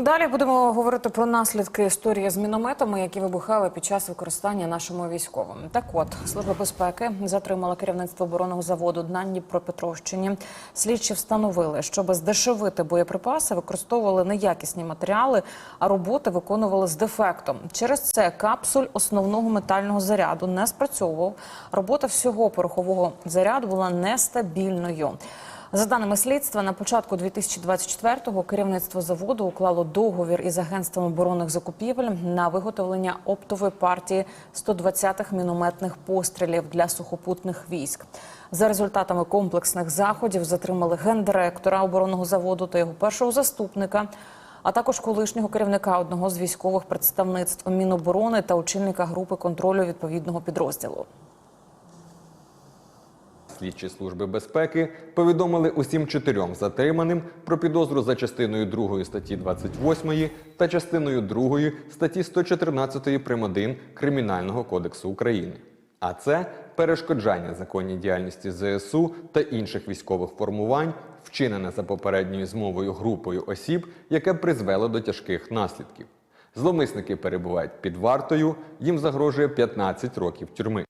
Далі будемо говорити про наслідки історії з мінометами, які вибухали під час використання нашими військовими. Так от служба безпеки затримала керівництво оборонного заводу на Дніпропетровщині. Слідчі встановили, щоб здешевити боєприпаси, використовували неякісні матеріали, а роботи виконували з дефектом. Через це капсуль основного метального заряду не спрацьовував. Робота всього порохового заряду була нестабільною. За даними слідства, на початку 2024-го керівництво заводу уклало договір із агентством оборонних закупівель на виготовлення оптової партії 120-х мінометних пострілів для сухопутних військ. За результатами комплексних заходів затримали гендиректора оборонного заводу та його першого заступника. А також колишнього керівника одного з військових представництв Міноборони та очільника групи контролю відповідного підрозділу. Слідчі служби безпеки повідомили усім чотирьом затриманим про підозру за частиною 2 статті 28 та частиною 2 статті 114 прим. 1 Кримінального кодексу України. А це перешкоджання законній діяльності ЗСУ та інших військових формувань, вчинене за попередньою змовою групою осіб, яке призвело до тяжких наслідків. Зловмисники перебувають під вартою, їм загрожує 15 років тюрми.